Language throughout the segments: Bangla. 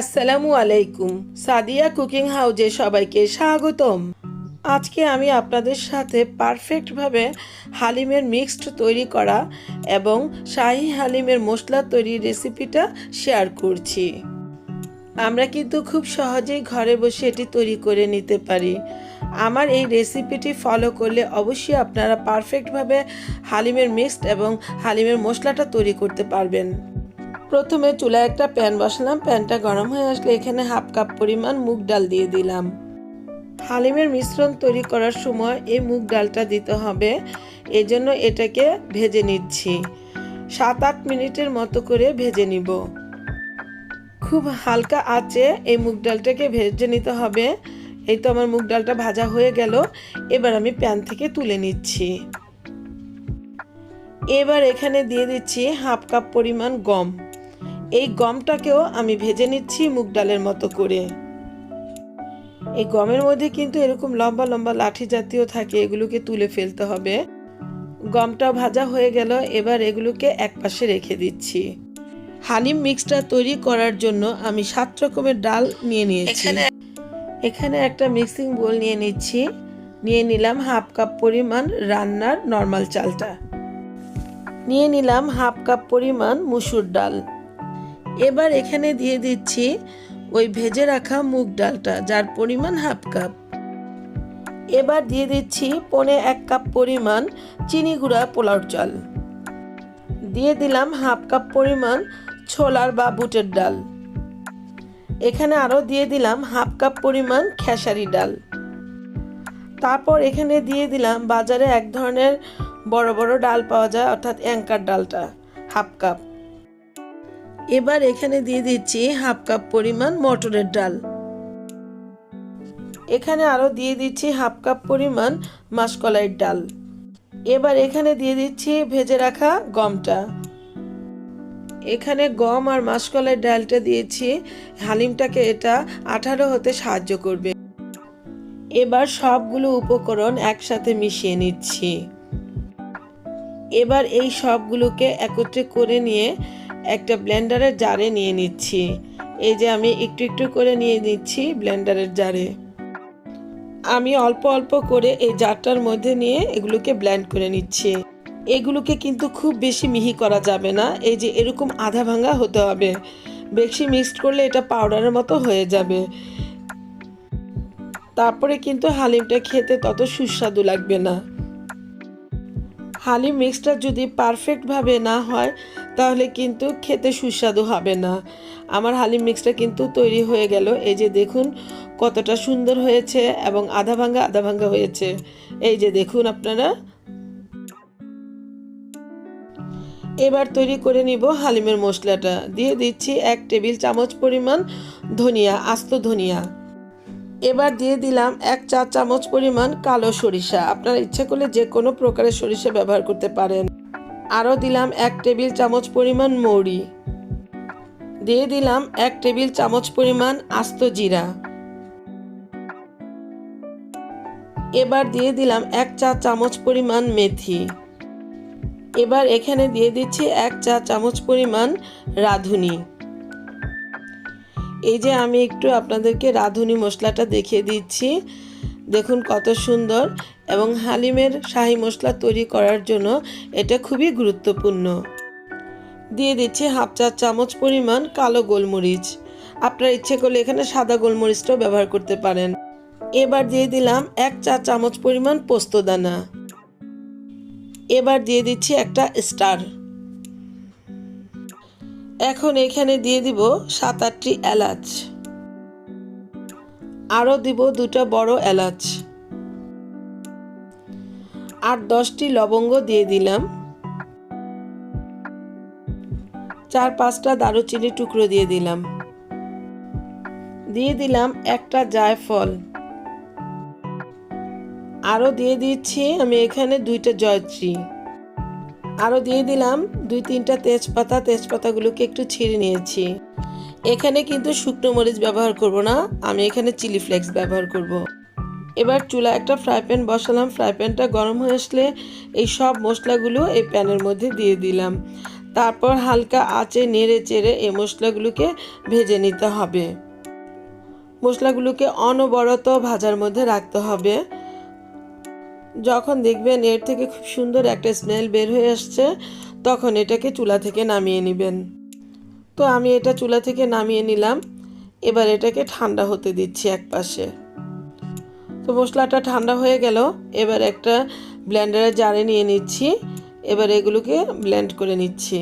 আসসালামু আলাইকুম। সাদিয়া কুকিং হাউজে সবাইকে স্বাগতম। আজকে আমি আপনাদের সাথে পারফেক্টভাবে হালিমের মিক্সড তৈরি করা এবং শাহি হালিমের মশলা তৈরির রেসিপিটা শেয়ার করছি। আমরা কিন্তু খুব সহজেই ঘরে বসে এটি তৈরি করে নিতে পারি। আমার এই রেসিপিটি ফলো করলে অবশ্যই আপনারা পারফেক্টভাবে হালিমের মিক্সড এবং হালিমের মশলাটা তৈরি করতে পারবেন। প্রথমে চুলায় একটা প্যান বসালাম, প্যানটা গরম হয়ে আসলে এখানে হাফ কাপ পরিমাণ মুগ ডাল দিয়ে দিলাম। হালিমের মিশ্রণ তৈরি করার সময় এই মুগ ডালটা দিতে হবে, এজন্য এটাকে ভেজে নিচ্ছি। সাত আট মিনিটের মতো করে ভেজে নিব। খুব হালকা আঁচে এই মুগ ডালটাকে ভেজে নিতে হবে। এই তো আমার মুগ ডালটা ভাজা হয়ে গেল, এবার আমি প্যান থেকে তুলে নিচ্ছি। এবার এখানে দিয়ে দিচ্ছি হাফ কাপ পরিমাণ গম। এই গমটাকেও আমি ভেজে নিচ্ছি মুগ ডালের মতো করে। এই গমের মধ্যে কিন্তু এরকম লম্বা লম্বা লাঠি জাতীয় থাকে এগুলোকে তুলে ফেলতে হবে। গমটা ভাজা হয়ে গেল এবার এগুলোকে একপাশে রেখে দিচ্ছি। হালিম মিক্সটা তৈরি করার জন্য আমি সাত রকমের ডাল নিয়ে নিয়েছি। এখানে একটা মিক্সিং বোল নিয়ে নিচ্ছি। নিয়ে নিলাম হাফ কাপ পরিমাণ রান্নার নর্মাল চালটা। নিয়ে নিলাম হাফ কাপ পরিমাণ মুসুর ডাল। এবার এখানে দিয়ে দিচ্ছি ওই ভেজে রাখা মুগ ডালটা, যার পরিমাণ হাফ কাপ। এবার দিয়ে দিচ্ছি পনে এক কাপ পরিমাণ চিনি গুঁড়া পোলাও চাল। দিয়ে দিলাম হাফ কাপ পরিমাণ ছোলার বা বুটের ডাল। এখানে আরও দিয়ে দিলাম হাফ কাপ পরিমাণ খেসারি ডাল। তারপর এখানে দিয়ে দিলাম বাজারে এক ধরনের বড় বড় ডাল পাওয়া যায়, অর্থাৎ অ্যাঙ্কার ডালটা, হাফ কাপ। এবার এখানে দিয়ে দিচ্ছি হাফ কাপ পরিমাণ মটরের ডাল। এখানে আরও দিয়ে দিচ্ছি হাফ কাপ পরিমাণ মাসকলাইয়ের ডাল। এবার এখানে দিয়ে দিচ্ছি ভেজে রাখা গমটা। এখানে গম আর মাসকলাইয়ের ডালটা দিয়েছি। হালিমটাকে এটা আঠারো হতে সাহায্য করবে। এবার সবগুলো উপকরণ একসাথে মিশিয়ে নিচ্ছি। এবার এই সবগুলোকে একত্রে করে নিয়ে একটা ব্লেন্ডারের জারে নিয়ে নিচ্ছি। এই যে আমি একটু একটু করে নিয়ে নিচ্ছি ব্লেন্ডারের জারে। আমি অল্প অল্প করে এই জারটার মধ্যে নিয়ে এগুলোকে ব্লেন্ড করে নিচ্ছি। এগুলোকে কিন্তু খুব বেশি মিহি করা যাবে না। এই যে এরকম আধা ভাঙা হতে হবে। বেশি মিক্সড করলে এটা পাউডারের মতো হয়ে যাবে। তারপরে কিন্তু হালিমটা খেতে তত সুস্বাদু লাগবে না। হালিম মিক্সটা যদি পারফেক্টভাবে না হয় তাহলে কিন্তু খেতে সুস্বাদু হবে না। আমার হালিম মিক্সটা কিন্তু তৈরি হয়ে গেল। এই যে দেখুন, কতটা সুন্দর হয়েছে এবং আধা ভাঙ্গা আধা ভাঙ্গা হয়েছে। এই যে দেখুন আপনারা। এবার তৈরি করে নিব হালিমের মশলাটা। দিয়ে দিচ্ছি এক টেবিল চামচ পরিমাণ ধনিয়া, আস্ত ধনিয়া। এবার দিয়ে দিলাম এক চা চামচ পরিমাণ কালো সরিষা। আপনারা ইচ্ছে করলে যে কোনো প্রকারের সরিষা ব্যবহার করতে পারেন। আরও দিলাম এক টেবিল চামচ পরিমাণ মৌরি। দিয়ে দিলাম এক টেবিল চামচ পরিমাণ আস্ত জিরা। এবার দিয়ে দিলাম এক চা চামচ পরিমাণ মেথি। এবার এখানে দিয়ে দিচ্ছি এক চা চামচ পরিমাণ রাঁধুনি। এই যে আমি একটু আপনাদেরকে রাঁধুনি মশলাটা দেখিয়ে দিচ্ছি। দেখুন কত সুন্দর এবং হালিমের শাহি মশলা তৈরি করার জন্য এটা খুবই গুরুত্বপূর্ণ। দিয়ে দিচ্ছি হাফ চা চামচ পরিমাণ কালো গোলমরিচ। আপনার ইচ্ছে করলে এখানে সাদা গোলমরিচটাও ব্যবহার করতে পারেন। এবার দিয়ে দিলাম এক চা চামচ পরিমাণ পোস্তদানা এবার দিয়ে দিচ্ছি একটা স্টার। এখন এখানে দিয়ে দিব সাত আটটি এলাচ। আরও দিব দুটা বড় এলাচ। আর দশটি লবঙ্গ দিয়ে দিলাম। চার পাঁচটা দারুচিনি টুকরো দিয়ে দিলাম। দিয়ে দিলাম একটা জায়ফল। আরও দিয়ে দিচ্ছি আমি এখানে দুইটা জয়ত্রী। আরও দিয়ে দিলাম দুই তিনটা তেজপাতা। তেজপাতাগুলোকে একটু ছিঁড়ে নিয়েছি। এখানে কিন্তু শুকনো মরিচ ব্যবহার করব না, আমি এখানে চিলি ফ্লেক্স ব্যবহার করব। এবার চুলা একটা ফ্রাই প্যান বসালাম, ফ্রাই প্যানটা গরম হয়ে আসলে এই সব মশলাগুলো এই প্যানের মধ্যে দিয়ে দিলাম। তারপর হালকা আঁচে নেড়ে চেড়ে এই মশলাগুলোকে ভেজে নিতে হবে। মশলাগুলোকে অনবরত ভাজার মধ্যে রাখতে হবে। যখন দেখবেন এর থেকে খুব সুন্দর একটা স্মেল বের হয়ে আসছে, তখন এটাকে চুলা থেকে নামিয়ে নেবেন। তো আমি এটা চুলা থেকে নামিয়ে নিলাম। এবার এটাকে ঠান্ডা হতে দিচ্ছি এক পাশে তো মশলাটা ঠান্ডা হয়ে গেল। এবার একটা ব্লেন্ডারের জারে নিয়ে নিচ্ছি। এবার এগুলোকে ব্লেন্ড করে নিচ্ছি।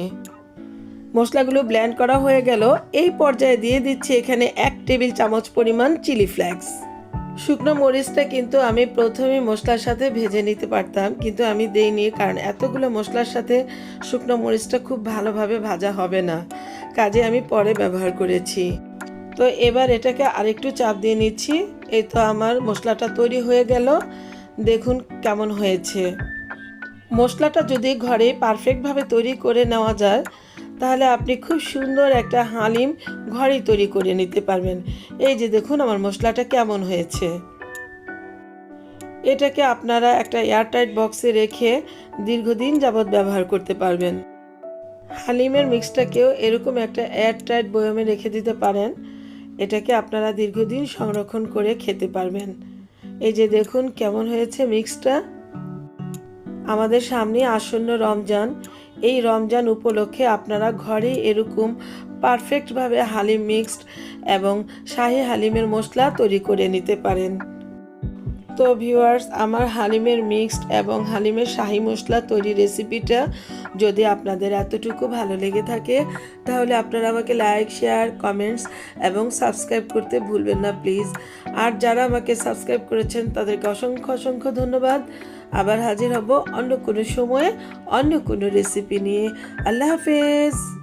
মশলাগুলো ব্লেন্ড করা হয়ে গেল। এই পর্যায়ে দিয়ে দিচ্ছি এখানে এক টেবিল চামচ পরিমাণ চিলি ফ্লেক্স। শুকনো মরিচটা কিন্তু আমি প্রথমে মশলার সাথে ভেজে নিতে পারতাম, কিন্তু আমি দেইনি, কারণ এতগুলো মশলার সাথে শুকনো মরিচটা খুব ভালোভাবে ভাজা হবে না। কাজে আমি পরে ব্যবহার করেছি। তো এবার এটাকে আরেকটু চাপ দিয়ে নিচ্ছি। এই তো আমার মশলাটা তৈরি হয়ে গেল। দেখুন কেমন হয়েছে। মশলাটা যদি ঘরে পারফেক্টভাবে তৈরি করে নেওয়া যায়, তাহলে আপনি খুব সুন্দর একটা হালিম ঘরেই তৈরি করে নিতে পারবেন। এই যে দেখুন আমার মশলাটা কেমন হয়েছে। এটাকে আপনারা একটা এয়ারটাইট বক্সে রেখে দীর্ঘদিন যাবৎ ব্যবহার করতে পারবেন। হালিমের মিক্সটাকেও এরকম একটা এয়ারটাইট বয়মে রেখে দিতে পারেন। এটাকে আপনারা দীর্ঘদিন সংরক্ষণ করে খেতে পারবেন। এই যে দেখুন কেমন হয়েছে মিক্সটা। আমাদের সামনে আসন্ন রমজান। এই রমজান উপলক্ষে আপনারা ঘরেই এরকম পারফেক্টভাবে হালিম মিক্সড এবং শাহি হালিমের মশলা তৈরি করে নিতে পারেন। তো ভিউয়ার্স আমার হালিমের মিক্সড এবং হালিমের শাহি মশলা তৈরি রেসিপিটা যদি আপনাদের এতটুকু ভালো লেগে থাকে, তাহলে আপনারা আমাকে লাইক শেয়ার কমেন্টস এবং সাবস্ক্রাইব করতে ভুলবেন না প্লিজ আর যারা আমাকে সাবস্ক্রাইব করেছেন, তাদেরকে অসংখ্য অসংখ্য ধন্যবাদ। আবার হাজির হব অন্য কোনো সময়ে অন্য কোনো রেসিপি নিয়ে। আল্লাহ হাফেজ!